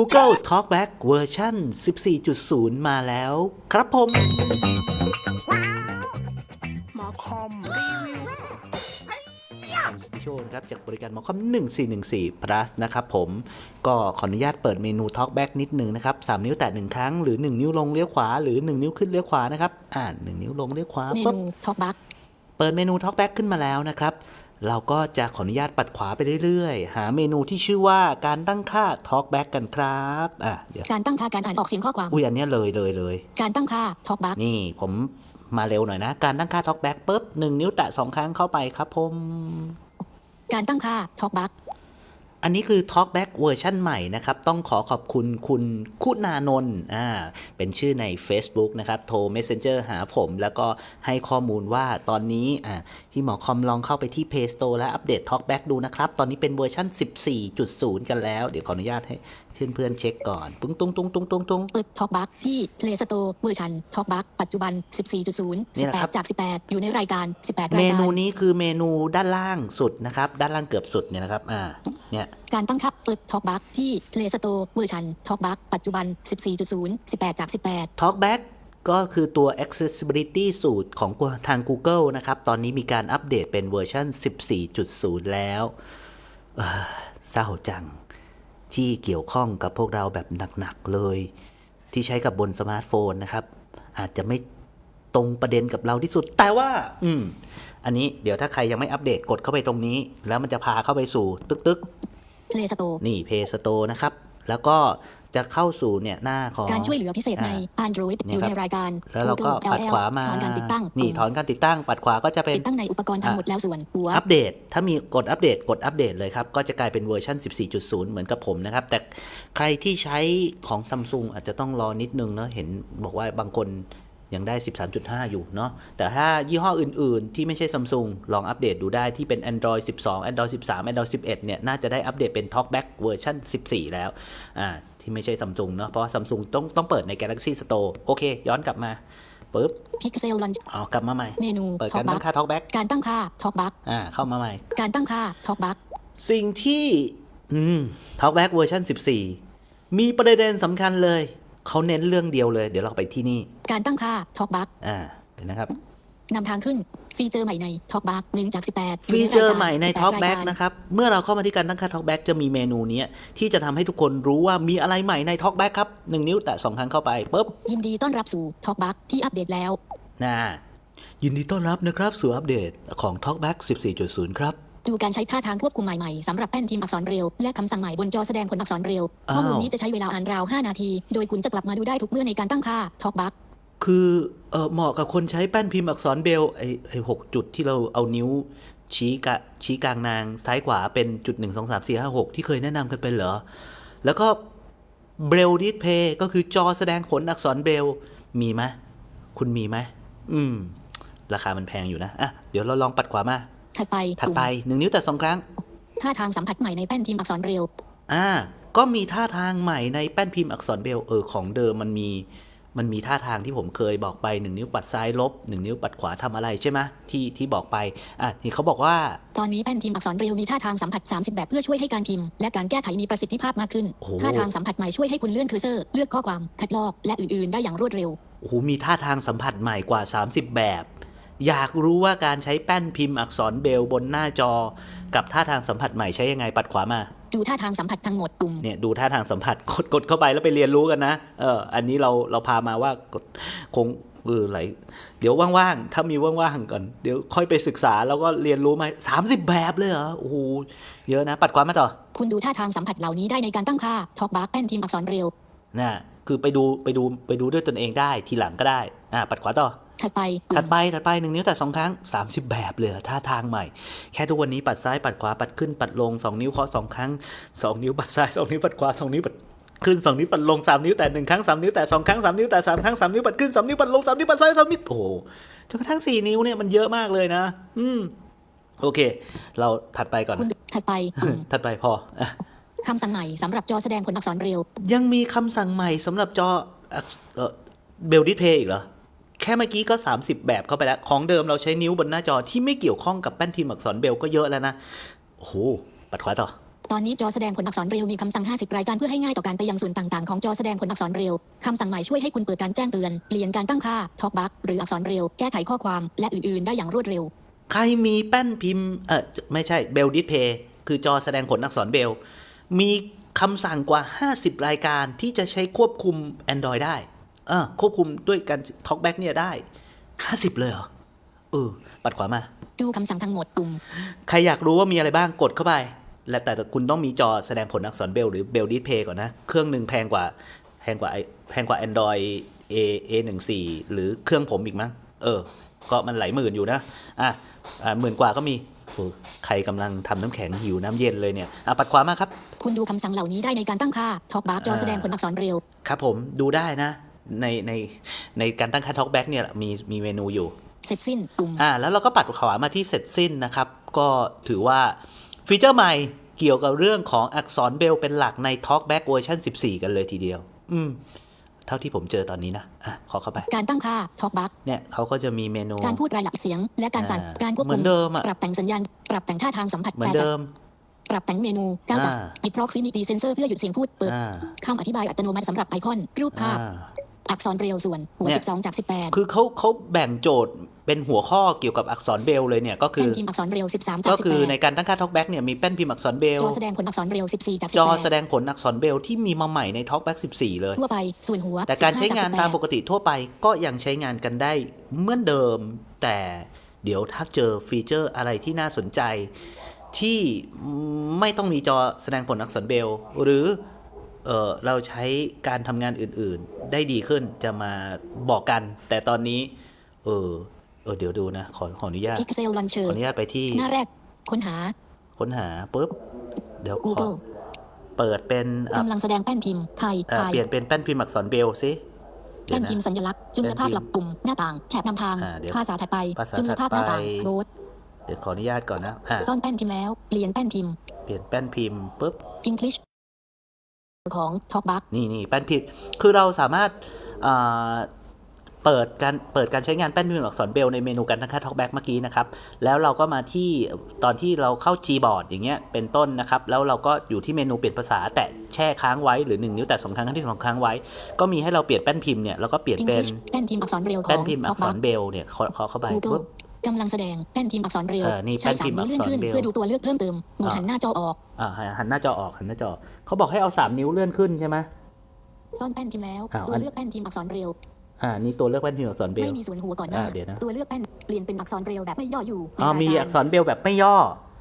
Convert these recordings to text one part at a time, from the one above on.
Google Talkback เวอร์ชัน14.0 มาแล้ว ครับผมมาคอมรีวิวคอมสติโชนะครับ จากบริการหมอคอม 1414 plus นะครับผม ก็ขออนุญาตเปิดเมนู Talkback นิดนึงนะครับ 3 นิ้วแตะ1ครั้ง หรือ 1 นิ้วลงเลี้ยวขวา หรือ 1 นิ้วขึ้นเลี้ยวขวานะครับ อ่า 1 นิ้วลงเลี้ยวขวาเมปุ๊บนูท็อกบัคเปิดเมนู Talkback ขึ้นมาแล้วนะครับ เราก็จะขออนุญาตปัดขวาไปเรื่อยๆ หาเมนูที่ชื่อว่าการตั้งค่า Talkback กันครับอะเดี๋ยวการตั้งค่าการอ่านออกเสียงข้อความอุ้ยอันเนี้ยเลยเลยเลยการตั้งค่าท็อกบัคนี่ผมมาเร็วหน่อยนะ การตั้งค่า Talkback ปุ๊บหนึ่งนิ้วแตะสองครั้งเข้าไปครับผม การตั้งค่าท็ อกบัคอันนี้คือ Talkback เวอร์ชั่นใหม่นะครับ ต้องขอขอบคุณคุณคุณานนท์อ่าเป็นชื่อใน Facebook นะครับ โทร Messenger หาผม แล้วก็ให้ข้อมูลว่าตอนนี้อ่าพี่หมอคอมลองเข้าไปที่ Play Store และอัปเดต Talkback ดูนะครับ ตอนนี้เป็นเวอร์ชัน14.0 กันแล้ว เดี๋ยวขออนุญาตให้เพื่อนๆเช็คก่อนปุ้งตุ้งตุ้งตุ้งตุ้งตุ้งเปิดท็อกบัคที่ Play Store เวอร์ชันท็อกบัคปัจจุบัน 14.0นี่นะครับ18จาก 18 อยู่ในรายการ 18เมรายการนูนี้คือเมนูด้านล่างสุดนะครับ ด้านล่างเกือบสุดเนี่ยนะครับ อ่า เนี่ยการตั้งค่าเปิดท็อกบัคที่ Play Store เวอร์ชันท็อกบัคปัจจุบัน 14.0 18 จาก 18 Talkback ก็คือตัว accessibility สูตรของทาง Google นะครับ ตอนนี้มีการอัปเดตเป็นเวอร์ชัน14.0 แล้วเศร้าจัง ที่เกี่ยวข้องกับพวกเราแบบหนักๆเลย ที่ใช้กับบนสมาร์ทโฟนนะครับ อาจจะไม่ตรงประเด็นกับเราที่สุด แต่ว่า อืม อันนี้เดี๋ยวถ้าใครยังไม่อัปเดตกดเข้าไปตรงนี้ แล้วมันจะพาเข้าไปสู่ ตึก Play Store ๆนี่ Play Store นะครับ แล้วก็จะเข้าสู่เนี่ยหน้าของการช่วยเหลือพิเศษในอ่า Android เนี่อยยู่ครับในรายการแล้วเราก็ Google ปัด LL ขวามาถอนการติดตั้งนี่ถอนการติดตั้ง ปัดขวาก็จะเป็นติดตั้งในอุปกรณ์ทั้งหมดแล้วส่วนหัวอัปเดต ถ้ามีกดอัปเดตกดอัปเดตเลยครับ ก็จะกลายเป็นเวอร์ชัน14.0 เหมือนกับผมนะครับ แต่ใครที่ใช้ของซัมซุงอาจจะต้องรอนิดนึงเนาะเห็นบอกว่าบางคน ยังได้ 13.5 อยู่เนาะ แต่ถ้ายี่ห้ออื่นๆ ที่ไม่ใช่ซัมซุงลองอัปเดตดูได้ที่เป็น Android 12 Android 13 Android 11 เนี่ย น่าจะได้อัปเดตเป็น Talkback เวอร์ชัน14 แล้ว อ่า ที่ไม่ใช่ซัมซุงเนาะ เพราะว่าซัมซุงต้องต้องเปิดใน Galaxy Store โอเค ย้อนกลับมาปุ๊บ Pixel Launch อ๋อ กลับมาใหม่ เมนูเปิดท็กาอรกบัตั้คงค่า Talkback การตั้งค่าท็อกบัคอ่า เข้ามาใหม่ การตั้งค่าท็อกบัคสิ่งที่ อืม Talkback เวอร์ชัน14 มีประเด็นสำคัญเลย เขาเน้นเรื่องเดียวเลย เดี๋ยวเราไปที่นี่ การตั้งค่าท็อกบัคอ่าเดี๋ยวนะครับนำทางขึ้นฟีเจอร์ใหม่ในท็อกบัค1จาก 18 ฟีเจอร์ใหม่ใน18 Talkback รายการนะครับ เมื่อเราเข้ามาที่การตั้งค่า Talkback จะมีเมนูเนี้ยที่จะทำให้ทุกคนรู้ว่ามีอะไรใหม่ใน Talkback ครับ 1 นิ้วแตะ2ครั้งเข้าไปปุ๊บ ยินดีต้อนรับสู่ท็อกบัคที่อัปเดตแล้วน่ายินดีต้อนรับนะครับสู่อัปเดตของ Talkback 14.0 ครับ ดูการใช้ท่าทางควบคุมใหม่ๆสำหรับแป้นพิมพ์อักษรเร็วและคำสั่งใหม่บนจอแสดงผลอักษรเร็วอ้าวข้อมูลนี้จะใช้เวลาอ่านราว 5 นาที โดยคุณจะกลับมาดูได้ทุกเมื่อในการตั้งค่าท็อกบัคคือเออเหมาะกับคนใช้แป้นพิมพ์อักษรเบลไอไอหกจุดที่เราเอานิ้ว ชี้กะชี้กลางนางซ้ายขวาเป็นจุดหนึ่งสองสามสี่ห้าหกที่เคยแนะนำกันไปเหรอ แล้วก็เบลดิสเพย์ก็คือจอแสดงผลอักษรเบลมีไหมคุณมีไหมอืม ราคามันแพงอยู่นะอะเดี๋ยวเราลองปัดขวามา ถัดไปถัดปุ่มไปหนึ่งนิ้วแต่สองครั้ง ท่าทางสัมผัสใหม่ในแป้นพิมพ์อักษรเร็วอ่า ก็มีท่าทางใหม่ในแป้นพิมพ์อักษรเบลเออของเดิมมันมี มันมีท่าทางที่ผมเคยบอกไปหนึ่งนิ้วปัดซ้ายลบหนึ่งนิ้วปัดขวาทำอะไรใช่ไหมที่ที่บอกไปอะนี่เขาบอกว่า ตอนนี้แป้นพิมพ์อักษรเร็วมีท่าทางสัมผัส 30 แบบเพื่อช่วยให้การพิมพ์ และการแก้ไขมีประสิทธิภาพมากขึ้นโอ้โหท่าทางสัมผัสใหม่ช่วยให้คุณเลื่อนเคอร์เซอร์เลือกข้อความคัดลอกและอื่นๆ ได้อย่างรวดเร็วโอ้โหมีท่าทางสัมผัสใหม่กว่า 30 แบบ อยากรู้ว่าการใช้แป้นพิมพ์อักษรเบลบนหน้าจอ กับท่าทางสัมผัสใหม่ใช้ยังไงปัดขวามา ดูท่าทางสัมผัสทั้งหมดปุ่มเนี่ยดูท่าทางสัมผัสกดกดเข้าไปแล้วไปเรียนรู้กันนะเอออันนี้เราเราพามาว่ากดคงเออไหลเดี๋ยวว่างๆ ถ้ามีว่างๆก่อน เดี๋ยวค่อยไปศึกษาแล้วก็เรียนรู้มาสามสิบแบบเลยเหรอ โอ้โห เยอะนะ ปัดขวามาต่อ คุณดูท่าทางสัมผัสเหล่านี้ได้ในการตั้งค่าท็อกบัคแป้นพิมพ์อักษรเร็วน่ะคือไปดูไปดูไปดูด้วยตนเองได้ทีหลังก็ได้ อ่าปัดขวาต่อ ถัดไปปุ่ถัดมไป ถัดไปหนึ่งนิ้วแต่สองครั้ง 30 แบบเลยท่าทางใหม่ แค่ทุกวันนี้ปัดซ้ายปัดขวาปัดขึ้นปัดลง 2 นิ้วเคาะสองครั้ง 2 นิ้วปัดซ้าย2นิ้วปัดขวา2นิ้วปัดขึ้น2นิ้วปัดลง3นิ้วแต่หนึ่งครั้ง3นิ้วแต่สองครั้ง3นิ้วแต่สามครั้ง3นิ้วปัดขึ้น3นิ้วปัดลง3นิ้วปัดซ้าย3นิ้วโอ้โหจนกระทั่ง4นิ้วเนี่ยมันเยอะมากเลยนะ อืม โอเค เราถัดไปก่อนคุณถัดไปปุ่มถัดไปพออะคำสั่งใหม่สำหรับจอแสดงผลอักษรเร็วยังมีคำสั่งใหม่สำหรับจอเบลดิสเพย์อีกเหรอแค่เมื่อกี้ก็ 30 แบบเข้าไปแล้ว ของเดิมเราใช้นิ้วบนหน้าจอที่ไม่เกี่ยวข้องกับแป้นพิมพ์อักษรเบลก็เยอะแล้วนะโอ้โหปัดขวาต่อตอนนี้จอแสดงผลอักษรเร็วมีคำสั่ง 50 รายการเพื่อให้ง่ายต่อการไปยังส่วนต่างๆ ของจอแสดงผลอักษรเร็วคำสั่งใหม่ช่วยให้คุณเปิดการแจ้งเตือนเปลี่ยนการตั้งค่าทอกบัคหรืออักษรเร็วแก้ไขข้อความและอื่นๆ ได้อย่างรวดเร็ว ใครมีแป้นพิมพ์เออไม่ใช่เบลดิสเพย์คือจอแสดงผลอักษรเบล มีคำสั่งกว่า 50 รายการที่จะใช้ควบคุม Android ได้เออ ควบคุมด้วยการ TalkBack เนี่ยได้ 50 เลยเหรอ เออ ปัดขวามา ดูคำสั่งทั้งหมดปุ่ม ใครอยากรู้ว่ามีอะไรบ้างกดเข้าไป และแต่คุณต้องมีจอแสดงผลอักษรเบลหรือเบลดิสเพย์ก่อนนะ เครื่องหนึ่งแพงกว่า แพงกว่าไอแพงกว่า Android A A 1 4 หรือเครื่องผมอีกมั้ง เออ ก็มันหลายหมื่นอยู่นะ อะอ่าหมื่นกว่าก็มีโอ้ใครกำลังทำน้ำแข็งหิวน้ำเย็นเลยเนี่ยอะปัดขวามาครับ คุณดูคำสั่งเหล่านี้ได้ในการตั้งค่าทอกบัคจอแสดงผลอักษรเร็ว ครับผมดูได้นะ ในในในการตั้งค่า TalkBack เนี่ยมีมีเมนูอยู่ เสร็จสิ้นปุ่มอ่าแล้วเราก็ปัดขวามาที่เสร็จสิ้นนะครับ ก็ถือว่าฟีเจอร์ใหม่เกี่ยวกับเรื่องของอักษรเบลเป็นหลักใน TalkBack เวอร์ชัน14 กันเลยทีเดียว อืม เท่าที่ผมเจอตอนนี้นะ อะ ขอเข้าไป การตั้งค่าทอกบัคเนี่ยเขาก็จะมีเมนู การพูดรายละเอียดเสียง และการสั่นอ่าการควบเหมืคุอมนเดิมอะปรับแต่งสัญญาณ ปรับแต่งท่าทางสัมผัสเหมือนแปลจัเดิบมปรับแต่งเมนูก้าวจับอ่าปิด proximity sensor เพื่อหยุดเสียงพูด เปิดอ่าคำอธิบายอัตโนมัติสำหรับไอคอน รูปภาพ อ่าอักษรเร็วส่วน หัวเนี่ย12 จาก 18 คือเขาเขาแบ่งโจทย์เป็นหัวข้อเกี่ยวกับอักษรเบลเลยเนี่ย ก็คืแท่อนพิมพ์อักษรเร็ว13 จากก็คือใน18การตั้งค่า TalkBack เนี่ยมีแป้นพิมพ์อักษรเบล จอแสดงผลอักษรเร็ว14 จากจอแส18ดงผลอักษรเบลที่มีมาใหม่ใน TalkBack 14 เลย ทั่วไป ส่วนหัว แต่การใช้15งาน18ตามปกติทั่วไปก็ยังใช้งานกันได้เหมือนเดิม แต่เดี๋ยวถ้าเจอฟีเจอร์อะไรที่น่าสนใจ ที่ไม่ต้องมีจอแสดงผลอักษรเบล หรือ เออเราใช้การทำงานอื่นๆ ได้ดีขึ้นจะมาบอกกัน แต่ตอนนี้ เออเออเดี๋ยวดูนะ ขอขออนุญาต Pixel ข Launcher ออนุญาตไปที่หน้าแรก ค้นหา ค้นหาปุ๊บ เดี๋ยวขอ Google เปิดเป็นเอ่อกำลังแสดงแป้นพิมพ์ไทยเอ่อไทยเปลี่ยนเป็นแป้นพิมพ์อักษรเบลสิเดี๋แป้ยวนนะ พิมพ์สัญลักษณ์จุลภาพหลักปุ่มหน้าต่างแถบนำทางอ่าเดี๋ยวภาษาถัดไปภาษาจุลภาพหน้าต่างถัดไป โค้ดเดี๋ยวขออนุญาตก่อนนะอะซ่อนแป้นพิมพ์แล้วเปลี่ยนแป้นพิมพ์ เปลี่ยนแป้นพิมพ์ปุ๊บ English ของ TalkBack นี่นี่แป้นพิมพ์คือเราสามารถอ่าเปิดการเปิดการใช้งานแป้นพิมพ์อักษรเบลในเมนูการตั้งค่า TalkBack เมื่อกี้นะครับ แล้วเราก็มาที่ตอนที่เราเข้า Gboard อย่างเงี้ยเป็นต้นนะครับ แล้วเราก็อยู่ที่เมนูเปลี่ยนภาษาแตะแช่ค้างไว้หรือ 1 นิ้วแตะสองครั้งครั้งที่สองครั้งไว้ ก็มีให้เราเปลี่ยนแป้นพิมพ์เนี่ยแล้วก็เปลี่ยนเป็น English แป้นพิมพ์อักษรเร็วขอแป้นงพิมพ์อักษร TalkBack เบลเนี่ยขอขอเข้าไป Google ปุ๊บ กำลังแสดงแป้นพิมพ์อักษรเร็วเออนี่ใช้แป้นสาพิมมพ์นิ้วเลื่อนขึ้นอักษรเร็วเพื่อดูตัวเลือกเพิ่มเติมหมวดอ่าหันหน้าจอออกอ่าหันหน้าจอออกหันหน้าจอเขาบอกให้เอาสามนิ้วเลื่อนขึ้นใช่ไหมซ่อนแป้นพิมพ์แล้วอ้าวตัวอันเลือกแป้นพิมพ์อักษรเร็วอ่านี่ตัวเลือกแป้นพิมพ์อักษรเบลไม่มีส่วนหัวก่อนหน้าอ่าเดี๋ยวนะตัวเลือกแป้นเปลี่ยนเป็นอักษรเร็วแบบไม่ย่ออยู่อ๋อในมีรายอักากรษรเบลแบบไม่ย่อ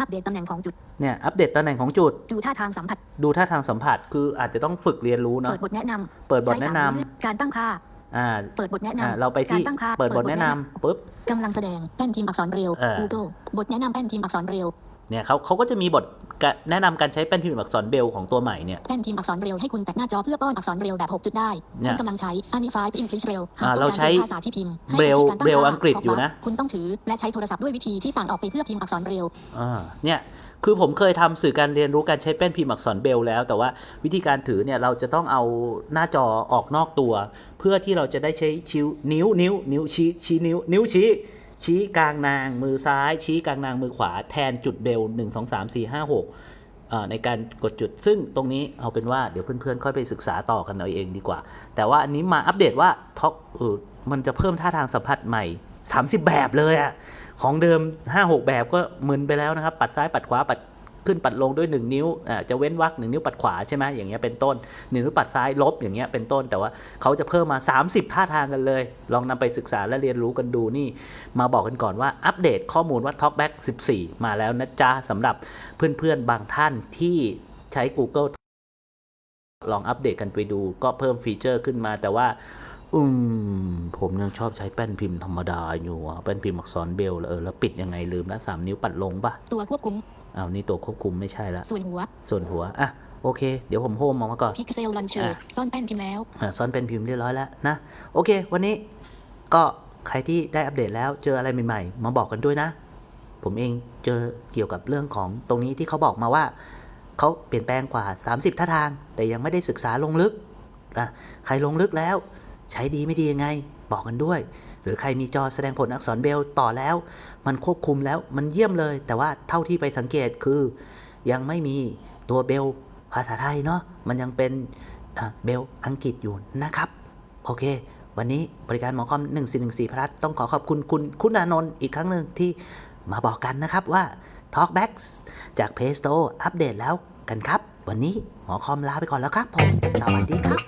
อัปเดตตำแหน่งของจุด เนี่ย อัปเดตตำแหน่งของจุด ดูท่าทางสัมผัส ดูท่าทางสัมผัส คืออาจจะต้องฝึกเรียนรู้เนาะ เปิดบทแนะนำเปิดบทใช้แนะสามนำนิ้วเลื่อนการตั้งค่า อ่าเปิดบทแนะนำอ่าเราไปที่การตั้งค่าเปิดบทแนะนำปุ๊บกำลังแสดงแป้นพิมพ์อักษรเร็วเออ Google บทแนะนำแป้นพิมพ์อักษรเร็วเนี่ยเขาเขาก็จะมีบทกะแนะนำการใช้แป้นพิมพ์อักษรเบลของตัวใหม่เนี่ยแป้นพิมพ์อักษรเร็วให้คุณแตะหน้าจอเพื่อป้อนอักษรเร็วแบบ 6 จุดได้เนี่ยคุณกำลังใช้ Unify English เร็วอ่าหกเราต้องกใช้ป็นภาษาที่พิมพ์ให้เบลวิธีการตั้งเบลค่าอังกฤษอยู่นะ คุณต้องถือและใช้โทรศัพท์ด้วยวิธีที่ต่างออกไปเพื่อพิมพ์อักษรเร็วอ่าเนี่ย คือผมเคยทำสื่อการเรียนรู้การใช้แป้นพิมพ์อักษรเบลแล้ว แต่ว่าวิธีการถือเนี่ยเราจะต้องเอาหน้าจอออกนอกตัว เพื่อที่เราจะได้ใช้ชิวนิ้วนิ้ว นิ้วชี้ชี้นิ้ว นิ้วชี้ชี้กลางนางมือซ้าย ชี้กลางนางมือขวาแทนจุดเบล1 2 3 4 5 6อ่าในการกดจุด ซึ่งตรงนี้เอาเป็นว่าเดี๋ยวเพื่อนๆ ค่อยไปศึกษาต่อกันเอาเองดีกว่า แต่ว่าอันนี้มาอัปเดตว่าท็อกมันจะเพิ่มท่าทางสัมผัสใหม่ 30 แบบเลยอะ ของเดิม 5-6 แบบก็มึนไปแล้วนะครับ ปัดซ้ายปัดขวาปัดขึ้นปัดลงด้วย 1 นิ้วจะเว้นวรรคหนึ่งนิ้วปัดขวาใช่ไหมอย่างเงี้ยเป็นต้นหนึ่งนิ้วปัดซ้ายลบอย่างเงี้ยเป็นต้น แต่ว่าเขาจะเพิ่มมา 30 ท่าทางกันเลย ลองนำไปศึกษาและเรียนรู้กันดูนี่ มาบอกกันก่อนว่าอัปเดตข้อมูลว่า TalkBack 14 มาแล้วนะจ๊ะสำหรับเพื่อนๆ บางท่านที่ใช้ Google ลองอัปเดตกันไปดู ก็เพิ่มฟีเจอร์ขึ้นมาแต่ว่า อืมผมยังชอบใช้แป้นพิมพ์ธรรมดาอยู่อะแป้นพิมพ์อักษรเบลเออแล้วปิดยังไงลืมแล้วสามนิ้วปัดลงปะตัวควบคุมอ้าวนี่ตัวควบคุมไม่ใช่ละส่วนหัว ส่วนหัวอะโอเค เดี๋ยวผมโฮมออกมาก่อน Pixel Launcher อะซ่อนแป้นพิมพ์แล้วอะซ่อนเป็นพิมพ์เรียบร้อยแล้วนะโอเค วันนี้ก็ใครที่ได้อัปเดตแล้วเจออะไรใหม่ๆ มาบอกกันด้วยนะ ผมเองเจอเกี่ยวกับเรื่องของตรงนี้ที่เขาบอกมาว่าเขาเปลี่ยนแปลงกว่า 30ท่าทาง แต่ยังไม่ได้ศึกษาลงลึกอะใครลงลึกแล้ว ใช้ดีไม่ดียังไง บอกกันด้วย หรือใครมีจอแสดงผลอักษรเบลต่อแล้ว มันควบคุมแล้วมันเยี่ยมเลย แต่ว่าเท่าที่ไปสังเกตคือ ยังไม่มีตัวเบลภาษาไทยเนาะมันยังเป็นเบลอังกฤษอยู่นะครับ โอเค วันนี้บริการหมอคอม 1414พลัสต้องขอขอบคุณคุณคุณานนท์อีกครั้งหนึ่งที่มาบอกกันนะครับว่า Talkback จาก Play Store อัปเดตแล้วกันครับ วันนี้หมอคอมลาไปก่อนแล้วครับผม สวัสดีครับ